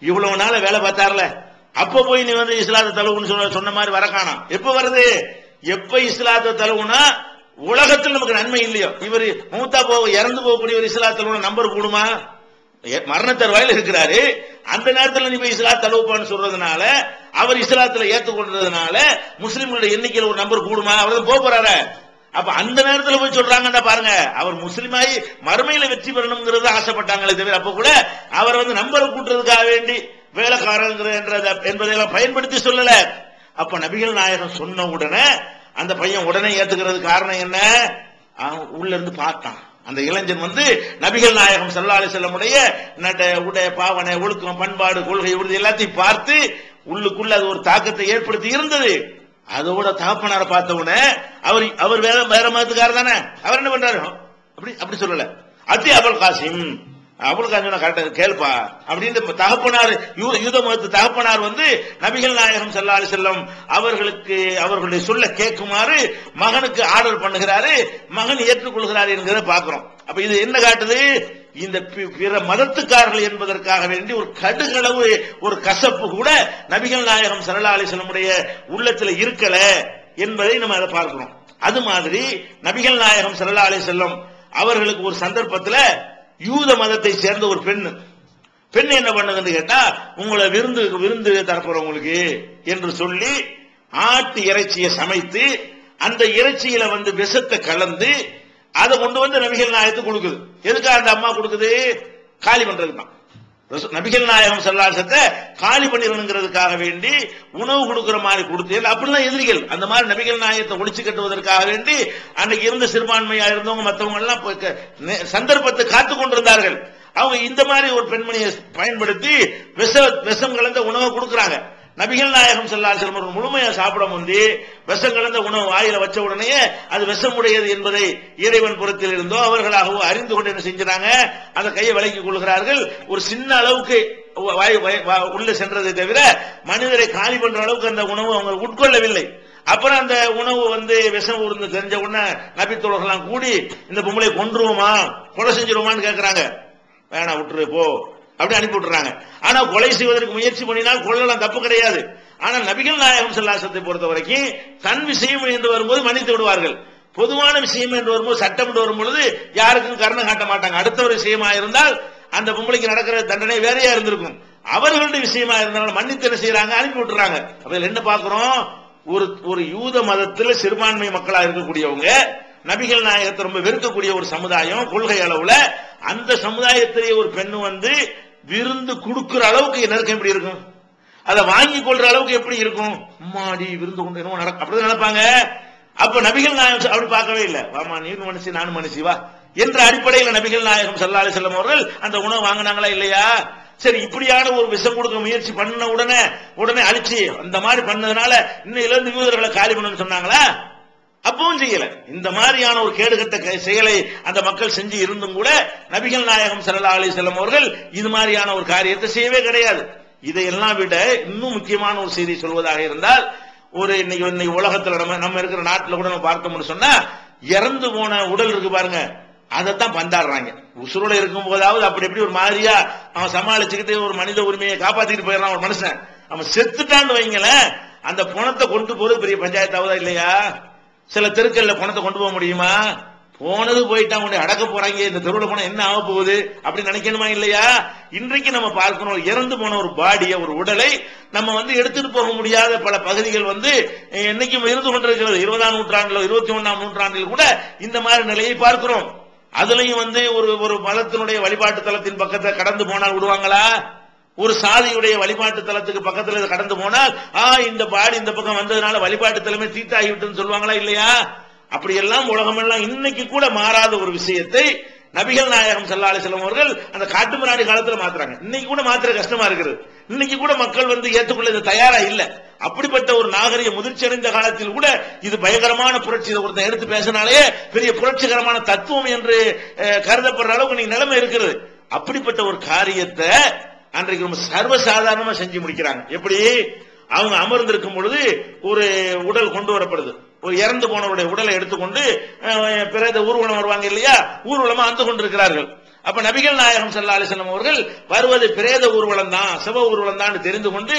இவ்வளவு நாள வேலை பார்த்தார்ல. அப்ப போய் நீ வந்து இஸ்லாத்தை தழுவுன்னு சொன்ன சொன்ன மாதிரி வர காணாம். எப்ப வருது? எப்ப இஸ்லாத்தை தழுவுனா உலகத்தில் நமக்கு நன்மை இல்லையோ? இவர் மூத்தா போக இறந்து போகக்கூடிய ஒரு இஸ்லாத்தில் நம்பர் கூடுமா? எ- மரண இருக்கிறாரு. அந்த நேரத்தில் நீ போய் இஸ்லாத் தழுவுப்பான்னு சொல்றதுனால அவர் இஸ்லாத்துல ஏத்துக்கொண்டதுனால முஸ்லிம்களுடைய எண்ணிக்கையில் ஒரு நம்பர் கூடுமா? அவர் தான் போக போறாரு. அப்ப அந்த நேரத்துல போய் சொல்றாங்கடா பாருங்க அவர் முஸ்லீமாயி மறுமையில வெற்றி பெறணுங்கிறது ஆசைப்பட்டாங்களே தவிர அப்ப கூட அவர் வந்து நம்பரை கூட்டுறதுக்காக வேண்டி வேலைக்காரங்கிற என்பதையெல்லாம் பயன்படுத்தி சொல்லல. அப்ப நபிகள் நாயகம் சொன்ன உடனே அந்த பையன் உடனே ஏத்துக்கிறது காரணம் என்ன? அவன் உள்ள இருந்து பார்த்தான். அந்த இளைஞன் வந்து நபிகள் நாயகம் சல்லாலி செல்லமுடைய நட உடைய பாவனை ஒழுக்கம் பண்பாடு கொள்கை உறுதி எல்லாத்தையும் பார்த்து உள்ளுக்குள்ள அது ஒரு தாக்கத்தை ஏற்படுத்தி இருந்தது. அதோட தகப்பனார பார்த்த உடனே அவர் அவர் வேற வேற மதத்துக்காரர் தானே? அவர் என்ன பண்றாரு? அப்படி அப்படி சொல்லல. அத்தி அபுல் காசிம். அபுல் காசிம் கரெக்டா கேள்பா அப்படின்னு தகப்பனார் யூத மதத்து தகப்பனார் வந்து நபிகள் நாயகம் ஸல்லல்லாஹு அலைஹி செல்லம் அவர்களுக்கு அவர்களுடைய சொல்ல கேட்குமாறு மகனுக்கு ஆர்டர் பண்ணுகிறாரு. மகன் ஏற்றுக்கொள்கிறார் என்கிறத பாக்குறோம் அப்ப இது என்ன காட்டுது? இந்த பிற மதத்துக்காரர்கள் என்பதற்காக வேண்டி ஒரு கடுகளவு ஒரு கசப்பு கூட நபிகள் நாயகம் ஸல்லல்லாஹு அலைஹி உள்ளத்துல இருக்கல என்பதை நம்ம அதை பார்க்கிறோம். அது மாதிரி நபிகள் நாயகம் ஸல்லல்லாஹு அலைஹி செல்லம் அவர்களுக்கு ஒரு சந்தர்ப்பத்துல யூத மதத்தை சேர்ந்த ஒரு பெண். பெண் என்ன பண்ணுதுன்னு கேட்டா உங்களை விருந்து விருந்து தரப்போறோம் உங்களுக்கு என்று சொல்லி ஆட்டு இறைச்சியை சமைத்து அந்த இறைச்சியில வந்து விஷத்தை கலந்து அதை கொண்டு வந்து நபிகள் நாயகத்துக்கு கொடுக்குது. எதுக்காக அந்த அம்மா கொடுக்குது? காலி பண்றதுக்கு தான் நபிகள் நாயகம் சல்லாசத்தை காலி பண்ணிடணுங்கிறதுக்காக வேண்டி உணவு கொடுக்கிற மாதிரி கொடுத்து அப்படிதான் அப்படிலாம் எதிரிகள். அந்த மாதிரி நபிகள் நாயகத்தை ஒழிச்சு கட்டுவதற்காக வேண்டி அன்னைக்கு இருந்த சிறுபான்மையா இருந்தவங்க மற்றவங்க எல்லாம் சந்தர்ப்பத்தை காத்து கொண்டிருந்தார்கள். அவங்க இந்த மாதிரி ஒரு பெண்மணியை பயன்படுத்தி விஷ விஷம் கலந்த உணவை கொடுக்குறாங்க. நபிகள் நாயகம் செல்லாசலம் செல்வர்கள் முழுமையா சாப்பிட வந்து விஷம் கலந்த உணவு வாயில வச்ச உடனே அது விஷமுடையது என்பதை இறைவன் புறத்தில் இருந்தோ அவர்களாகவோ அறிந்து கொண்டு என்ன செஞ்சாங்க அந்த கையை விலக்கிக் கொள்கிறார்கள். ஒரு சின்ன அளவுக்கு வாய் உள்ள சென்றதை தவிர மனிதரை காலி பண்ற அளவுக்கு அந்த உணவு அவங்க உட்கொள்ளவில்லை. அப்புறம் அந்த உணவு வந்து விஷம் உருந்து தெரிஞ்ச உடனே நபித்தோழர்கள்லாம் கூடி இந்த பொம்பளை கொன்றுவோமா? கொலை செஞ்சிருவோமான்னு கேட்கிறாங்க வேணா விட்டுரு போ. அப்படி அனுப்பி விட்டுறாங்க. ஆனா கொலை செய்வதற்கு முயற்சி பண்ணினால் கொள்ளலாம் தப்பு கிடையாது. ஆனா நபிகள் நாயகம் செல்லாசத்தை பொறுத்த வரைக்கும் தன் விஷயம் என்று வரும்போது மன்னித்து விடுவார்கள். பொதுவான விஷயம் என்று வரும்போது சட்டம் என்று வரும்பொழுது யாருக்கும் கருணை காட்ட மாட்டாங்க. அடுத்த ஒரு விஷயமா இருந்தால் அந்த பொம்பளைக்கு நடக்கிற தண்டனை வேறையா இருந்திருக்கும். அவர்களுடைய விஷயமா இருந்தாலும் மன்னித்து என்ன செய்யறாங்க அனுப்பி விட்டுறாங்க. அதில் என்ன பாக்குறோம் ஒரு ஒரு யூத மதத்துல சிறுபான்மை மக்களா இருக்கக்கூடியவங்க நபிகள் நாயகத்தை ரொம்ப வெறுக்கக்கூடிய ஒரு சமுதாயம் கொள்கை அளவுல அந்த சமுதாயத்திலேயே ஒரு பெண் வந்து விருந்து கொடுக்கிற அளவுக்கு நெருக்கம் எப்படி இருக்கும்? அதை வாங்கி கொள்ற அளவுக்கு எப்படி இருக்கும்? அம்மாடி விருந்து கொண்டு என்னமோ நடக்கும். அப்படிதான் நினைப்பாங்க. அப்ப நபிகள் நாயகம் அப்படி பார்க்கவே இல்லை. வாமா நீ மனுஷி நானும் மனுஷி வா. என்ற அடிப்படையில் நபிகள் நாயகம் ஸல்லல்லாஹு அலைஹி வஸல்லம் அவர்கள் அந்த உணவு வாங்கினாங்களா இல்லையா? சரி இப்படியான ஒரு விஷம் கொடுக்க முயற்சி பண்ண உடனே உடனே அழிச்சு அந்த மாதிரி பண்ணதுனால இன்னையில இருந்து யூதர்களை காலி பண்ணணும்னு சொன்னாங்களா? அப்பவும் செய்யல. இந்த மாதிரியான ஒரு கேடுகட்ட செயலை அந்த மக்கள் செஞ்சு இருந்தும் கூட நபிகள் நாயகம் ஸல்லல்லாஹு அலி செல்லம் அவர்கள் இது மாதிரியான ஒரு காரியத்தை செய்யவே கிடையாது. இதையெல்லாம் விட இன்னும் முக்கியமான ஒரு செய்தி சொல்வதாக இருந்தால் ஒரு இன்னைக்கு இன்னைக்கு உலகத்துல நம்ம நம்ம இருக்கிற நாட்டில் கூட நம்ம பார்த்தோம்னு சொன்னா இறந்து போன உடல் இருக்கு பாருங்க. அதைத்தான் பந்தாடுறாங்க. உசுரோட இருக்கும் போதாவது அப்படி எப்படி ஒரு மாதிரியா அவன் சமாளிச்சுக்கிட்டு ஒரு மனித உரிமையை காப்பாத்திட்டு போயிடறான் ஒரு மனுஷன். அவன் செத்துட்டான்னு வைங்களேன் அந்த பணத்தை கொண்டு போறது பெரிய பஞ்சாயத்தாவதா இல்லையா? சில தெருக்கல்ல பணத்தை கொண்டு போக முடியுமா? போனது போயிட்டா கொண்டு அடக்க போறாங்க. இந்த தெருவில் போனா என்ன ஆக போகுது? அப்படி நினைக்கணுமா இல்லையா? இன்றைக்கு நம்ம பார்க்கணும் இறந்து போன ஒரு பாடிய ஒரு உடலை நம்ம வந்து எடுத்துட்டு போக முடியாத பல பகுதிகள் வந்து என்னைக்கும் இருந்து கொண்டிருக்கிறது. இருபதாம் நூற்றாண்டுல இருபத்தி ஒன்னாம் நூற்றாண்டில் கூட இந்த மாதிரி நிலையை பார்க்கிறோம். அதுலயும் வந்து ஒரு ஒரு மதத்தினுடைய வழிபாட்டு தலத்தின் பக்கத்தை கடந்து போனால் விடுவாங்களா? ஒரு சாதியுடைய வழிபாட்டு தலத்துக்கு பக்கத்துல கடந்து போனால் ஆ இந்த பாடி இந்த பக்கம் வந்ததுனால வழிபாட்டு தலமே தீட்டாகிவிட்டுன்னு சொல்லுவாங்களா இல்லையா? அப்படியெல்லாம் உலகமெல்லாம் இன்னைக்கு கூட மாறாத ஒரு விஷயத்தை நபிகள் நாயகம் ஸல்லல்லாஹு அலைஹி அவர்கள் அந்த காட்டுமிராண்டி காலத்துல மாத்துறாங்க. இன்னைக்கு கூட மாத்திர கஷ்டமா இருக்குது. இன்னைக்கு கூட மக்கள் வந்து ஏற்றுக்கொள்ள இது தயாரா இல்ல. அப்படிப்பட்ட ஒரு நாகரிக முதிர்ச்சி அடைந்த காலத்தில் கூட இது பயங்கரமான புரட்சி. ஒருத்தன் எடுத்து பேசினாலே பெரிய புரட்சிகரமான தத்துவம் என்று அஹ், கருதப்படுற அளவுக்கு நீங்க நிலைமை இருக்கிறது அப்படிப்பட்ட ஒரு காரியத்தை அன்றைக்கு ரொம்ப சர்வசாதாரணமா செஞ்சு முடிக்கிறாங்க. எப்படி? அவங்க அமர்ந்திருக்கும் பொழுது ஒரு உடல் கொண்டு வரப்படுது. ஒரு இறந்து போனவருடைய உடலை எடுத்துக்கொண்டு அஹ், பிரேத ஊர்வலம் வருவாங்க இல்லையா? ஊர்வலமா வந்து கொண்டிருக்கிறார்கள். அப்ப நபிகள் நாயகம் ஸல்லல்லாஹு அலிசல்லம் அவர்கள் வருவது பிரேத ஊர்வலம் தான் சிவ ஊர்வலம் தான் தெரிந்து கொண்டு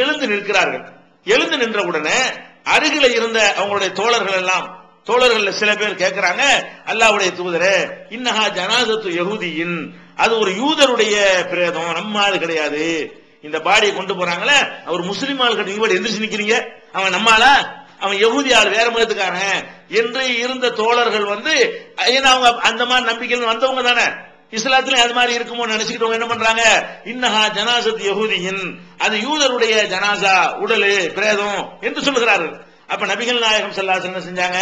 எழுந்து நிற்கிறார்கள். எழுந்து நின்ற உடனே அருகில இருந்த அவங்களுடைய தோழர்கள் எல்லாம் தோழர்கள் சில பேர் கேட்கிறாங்க அல்லாஹ்வுடைய தூதரே இன்னஹா ஜனாதத்து யகுதியின் அது ஒரு யூதருடைய பிரேதம் நம்ம ஆள் கிடையாது. இந்த பாடியை கொண்டு போறாங்களே அவர் முஸ்லீம் ஆள் கிடையாது நீங்க எந்திரிச்சு நிக்கிறீங்க? அவன் நம்மாளா அவன் எகுதி ஆள் வேற மதத்துக்காரன். என்று இருந்த தோழர்கள் வந்து ஏன்னா அவங்க அந்த மாதிரி நம்பிக்கையில் வந்தவங்க தானே. இஸ்லாத்துல அது மாதிரி இருக்குமோ நினைச்சுக்கிட்டவங்க என்ன பண்றாங்க? இன்னஹா ஜனாசத் யகுதியின். அது யூதருடைய ஜனாசா உடலு பிரேதம் என்று சொல்லுகிறார்கள். அப்ப நபிகள் நாயகம் செல்லாசன் என்ன செஞ்சாங்க?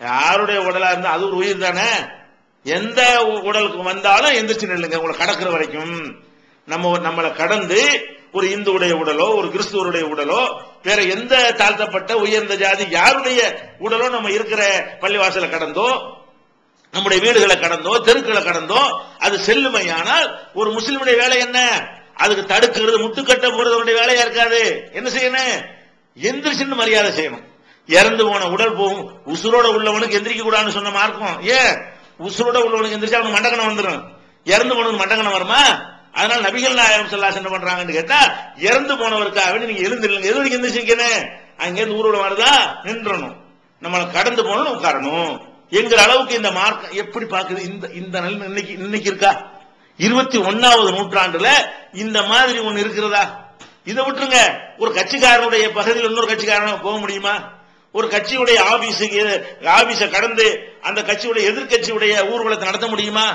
யாருடைய உடலா இருந்தா அது ஒரு உயிர் தானே? எந்த உடலுக்கு வந்தாலும் எந்திரிச்சு நில்லுங்க. உங்களை கடக்கிற வரைக்கும். நம்ம நம்மளை கடந்து ஒரு இந்துவுடைய உடலோ ஒரு கிறிஸ்துவருடைய உடலோ வேற எந்த தாழ்த்தப்பட்ட உயர்ந்த ஜாதி யாருடைய உடலோ நம்ம இருக்கிற பள்ளிவாசல கடந்தோ நம்முடைய வீடுகளை கடந்தோ தெருக்களை கடந்தோ அது செல்லுமையானால் ஒரு முஸ்லிமுடைய வேலை என்ன? அதுக்கு தடுக்கிறது முட்டுக்கட்ட போறதுடைய வேலையா இருக்காது. என்ன செய்யணும்? எந்திரிச்சுன்னு மரியாதை செய்யணும். இறந்து போன உடல் போகும். உசுரோட உள்ளவனுக்கு எந்திரிக்க கூடாதுன்னு சொன்ன மார்க்கம். ஏன்? உசுரோட உள்ளவனுக்கு எந்திரிச்சா அவனுக்கு மண்டகணம் வந்துடும் இறந்து போனவனுக்கு மண்டகணம் வருமா? அதனால நபிகள் நாயகம் செல்லா என்ன பண்றாங்கன்னு கேட்டா இறந்து போனவருக்காக வேண்டி நீங்க எழுந்துருங்க. எது வரைக்கும் எந்திரிச்சிக்கணும் அங்கேருந்து ஊர்வலம் வருதா? நின்றணும். நம்மளை கடந்து போகணும் உட்காரணும். என்கிற அளவுக்கு இந்த மார்க்கம் எப்படி பாக்குது இந்த இந்த நிலைமை இன்னைக்கு இன்னைக்கு இருக்கா? இருபத்தி ஒன்னாவது நூற்றாண்டுல இந்த மாதிரி ஒண்ணு இருக்கிறதா? இதை விட்டுருங்க. ஒரு கட்சிக்காரனுடைய பகுதியில் இன்னொரு கட்சிக்காரன போக முடியுமா? ஒரு கட்சியுடைய ஆபீஸுக்கு ஆபீஸ கடந்து அந்த கட்சியுடைய எதிர்க்கட்சியுடைய ஊர்வலத்தை நடத்த முடியுமா?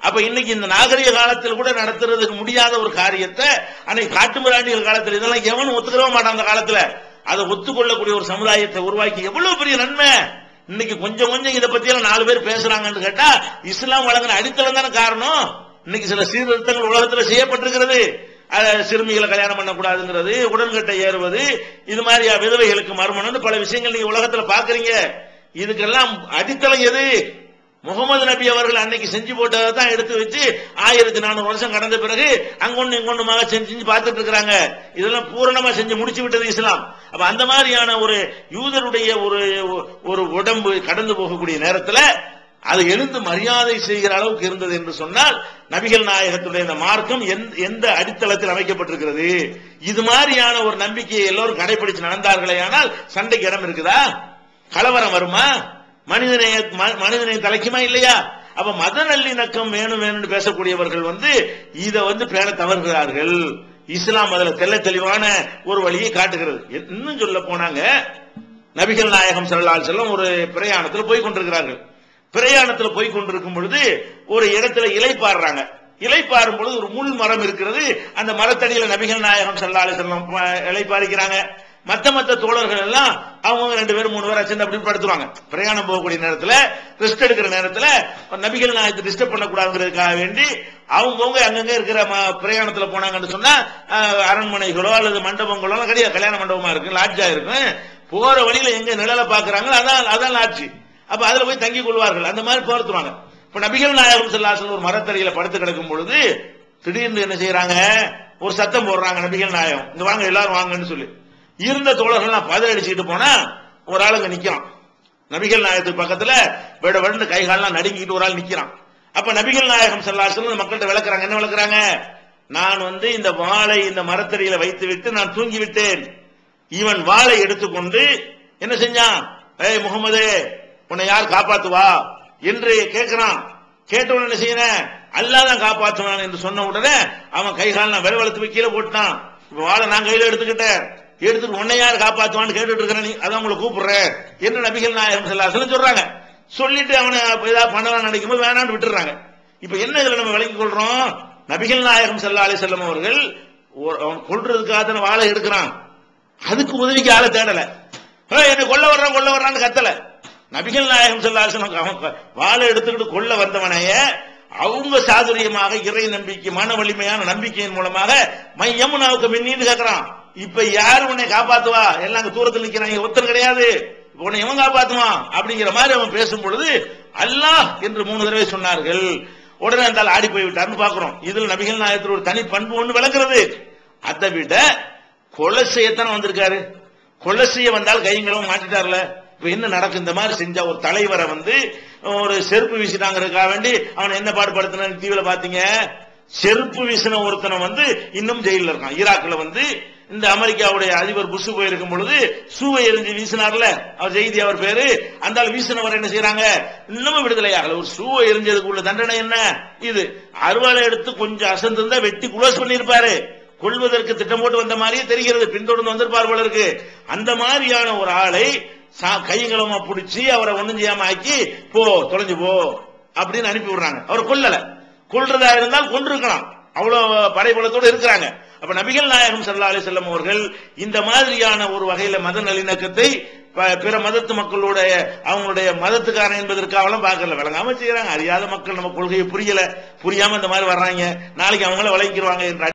அப்ப இன்னைக்கு இந்த நாகரிக காலத்தில் கூட நடத்துறதுக்கு முடியாத ஒரு காரியத்தை அன்னைக்கு காட்டுமிராண்டிகள் காலத்தில் இதெல்லாம் எவனும் ஒத்துக்கவே மாட்டான் அந்த காலத்துல. அதை ஒத்துக்கொள்ளக்கூடிய ஒரு சமுதாயத்தை உருவாக்கி எவ்வளவு பெரிய நன்மை? இன்னைக்கு கொஞ்சம் கொஞ்சம் இதை பத்தி எல்லாம் நாலு பேர் பேசுறாங்கன்னு கேட்டா இஸ்லாம் வழங்கின அடித்தளம் தானே காரணம். இன்னைக்கு சில சீர்திருத்தங்கள் உலகத்துல செய்யப்பட்டிருக்கிறது. சிறுமிகளை கல்யாணம் பண்ணக்கூடாதுங்கிறது உடன்கட்டை ஏறுவது இது மாதிரி விதவைகளுக்கு மர்மம்னு பல விஷயங்கள் நீங்க உலகத்துல பாக்குறீங்க. இதுக்கெல்லாம் அடித்தளம் எது? முகமது நபி அவர்கள் அன்னைக்கு செஞ்சு போட்டதை தான் எடுத்து வச்சு ஆயிரத்தி நானூறு வருஷம் கடந்த பிறகு அங்கொன்னு இங்கொன்னுமாக செஞ்சு செஞ்சு பார்த்துட்டு இருக்கிறாங்க. இதெல்லாம் பூரணமா செஞ்சு முடிச்சு விட்டது இஸ்லாம். அப்ப அந்த மாதிரியான ஒரு யூதருடைய ஒரு ஒரு உடம்பு கடந்து போகக்கூடிய நேரத்துல அது எழுந்து மரியாதை செய்கிற அளவுக்கு இருந்தது என்று சொன்னால் நபிகள் நாயகத்துடைய இந்த மார்க்கம் எந்த- எந்த அடித்தளத்தில் அமைக்கப்பட்டிருக்கிறது? இது மாதிரியான ஒரு நம்பிக்கையை எல்லோரும் கடைபிடிச்சு நடந்தார்களே ஆனால் சண்டைக்கு இடம் இருக்குதா? கலவரம் வருமா? மனிதனை ம- மனிதனை தலைக்குமா இல்லையா? அப்ப மத நல்லிணக்கம் வேணும் வேணும்னு பேசக்கூடியவர்கள் வந்து இத வந்து பேண தவறுகிறார்கள். இஸ்லாம் அதுல தெள்ள தெளிவான ஒரு வழியை காட்டுகிறது. இன்னும் சொல்ல போனாங்க நபிகள் நாயகம் செல்லால் செல்லும் ஒரு பிரயாணத்தில் போய் கொண்டிருக்கிறார்கள். பிரயாணத்தில் போய் கொண்டிருக்கும் பொழுது ஒரு இடத்துல இலைப்பாடுறாங்க இலைப்பாறும் பொழுது ஒரு முள் மரம் இருக்கிறது. அந்த மரத்தடியில நபிகள் நாயகம் ஸல்லல்லாஹு செல்லம் இலை பாரிக்கிறாங்க மத்த மத்த தோழர்கள் எல்லாம் அவங்க ரெண்டு பேரும் மூணு பேர் சேர்ந்து அப்படி படுத்துருவாங்க. பிரயாணம் போகக்கூடிய நேரத்துல ரெஸ்ட் எடுக்கிற நேரத்துல நபிகள் நாயகத்தை டிஸ்டர்ப் பண்ணக்கூடாதுங்கிறதுக்காக வேண்டி அவங்கவுங்க அங்கங்க இருக்கிற ம- பிரயாணத்துல போனாங்கன்னு சொன்னா அரண்மனைகளோ அல்லது மண்டபங்களோ கிடையாது. கல்யாண மண்டபமா இருக்கு லாட்ஜா இருக்கும். போற வழியில எங்க நிழலை பாக்குறாங்களோ அதான் அதான் லாட்ஜி அப்ப அதுல போய் தங்கி கொள்வார்கள். அந்த மாதிரி போர்த்துவாங்க. இப்ப நபிகள் நாயகம் செல்லாசன் ஒரு மரத்தடியில படுத்து கிடக்கும் பொழுது திடீர்னு என்ன செய்யறாங்க ஒரு சத்தம் போடுறாங்க நபிகள் நாயகம். இங்க வாங்க எல்லாரும் வாங்கன்னு சொல்லி. இருந்த தோழர்கள்லாம் பதவி அடிச்சுட்டு போனா ஒரு ஆளுங்க நிக்கிறான். நபிகள் நாயகத்துக்கு பக்கத்துல விட விட கை காலெல்லாம் நடுங்கிட்டு ஒரு ஆள் நிக்கிறான். அப்ப நபிகள் நாயகம் செல்லாசன் மக்கள்கிட்ட விளக்குறாங்க. என்ன விளக்குறாங்க? நான் வந்து இந்த வாளை இந்த மரத்தடியில வைத்து விட்டு நான் தூங்கி விட்டேன் இவன் வாளை எடுத்துக்கொண்டு என்ன செஞ்சான்? ஏய் முகமதே உன்னை யார் காப்பாத்துவா? என்று கேட்கிறான். கேட்ட உடனே என்ன அல்லாஹ் தான் காப்பாற்றுவான் என்று சொன்ன உடனே அவன் கை கால் நான் வெளுத்து போய் கீழே போட்டான் இப்ப வாளை நான் கையில எடுத்துக்கிட்டேன். எடுத்துட்டு உன்னை யார் காப்பாற்றுவான்னு கேட்டுட்டு இருக்கிறேன் நீ அதான் உங்களை கூப்பிடுறேன் என்று நபிகள் நாயகம் ஸல்லல்லாஹு சொல்றாங்க. சொல்லிட்டு அவனை ஏதாவது பண்ணலாம் நினைக்கும் போது வேணான்னு விட்டுறாங்க. இப்ப என்ன இதுல நம்ம விளங்கிக் கொள்றோம்? நபிகள் நாயகம் ஸல்லல்லாஹு அலி செல்லம் அவர்கள் ஒரு- அவன் கொள்றதுக்காக தானே வாளை எடுக்கிறான். அதுக்கு உதவிக்கு ஆளை தேடல. என்ன என்னை கொல்ல வர்றான் கொல்ல வர்றான்னு கத்தலை. நபிகள் நாயகம் சொல்லாசனம் அவன் வாழை எடுத்துக்கிட்டு கொள்ள வந்தவனைய அவங்க சாதுரியமாக இறை நம்பிக்கை மன வலிமையான நம்பிக்கையின் மூலமாக மை யமுனாவுக்கு மின்னின்னு கேட்கறான் இப்ப யாரு உன்னை காப்பாத்துவா? எல்லாம் தூரத்தில் நிக்கிறாங்க ஒருத்தர் கிடையாது. உன்னை எவன் காப்பாத்துவான்? அப்படிங்கிற மாதிரி அவன் பேசும் பொழுது அல்லாஹ் என்று மூணு தடவை சொன்னார்கள். உடனே அந்த ஆடி போய்விட்டார்னு பாக்குறோம். இதுல நபிகள் நாயகத்தில் ஒரு தனி பண்பு ஒன்று விளக்குறது. அதை விட கொலை செய்யத்தானே வந்திருக்காரு. கொலை செய்ய வந்தால் கைங்களும் மாட்டிட்டார்ல. என்ன நடக்கும்? இந்த மாதிரி செஞ்ச ஒரு தலைவரை வந்து ஒரு செருப்பு வீசிட்டாங்கிறதுக்காக வேண்டி அவனை என்ன பாடுபடுத்தின டிவியில பாத்தீங்க? செருப்பு வீசின ஒருத்தனை வந்து இன்னும் ஜெயில இருக்கான். ஈராக்ல வந்து இந்த அமெரிக்காவுடைய அதிபர் புஷ் போயிருக்கும் பொழுது சூவை எரிஞ்சு வீசினார்ல. அவர் செய்தி அவர் பேரு. அந்த ஆள் வீசினவர் என்ன செய்யறாங்க இன்னமும் விடுதலை ஆகல. ஒரு சூவை எரிஞ்சதுக்கு உள்ள தண்டனை என்ன? இது அறுவாலை எடுத்து கொஞ்சம் அசந்திருந்தா வெட்டி குளோஸ் பண்ணியிருப்பாரு. கொள்வதற்கு திட்டம் போட்டு வந்த மாதிரியே தெரிகிறது. பின்தொடர்ந்து வந்திருப்பார் போல இருக்கு. அந்த மாதிரியான ஒரு ஆளை கைகளமா பிடிச்சி அவரை ஒண்ணும் செய்யாம ஆக்கி போ தொலைஞ்சு போ அப்படின்னு அனுப்பி விடுறாங்க. அவரை கொல்லல. கொல்றதா இருந்தால் கொண்டிருக்கலாம் அவ்வளவு படைபலத்தோடு இருக்கிறாங்க. அப்ப நபிகள் நாயகம் சல்லா அலி செல்லம் அவர்கள் இந்த மாதிரியான ஒரு வகையில மத நல்லிணக்கத்தை ப- பிற மதத்து மக்களுடைய அவங்களுடைய மதத்துக்காரன் என்பதற்காகலாம் பார்க்கல. விளங்காம செய்யறாங்க. அறியாத மக்கள் நம்ம கொள்கையை புரியல. புரியாம இந்த மாதிரி வர்றாங்க. நாளைக்கு அவங்கள விளங்கிடுவாங்க என்ற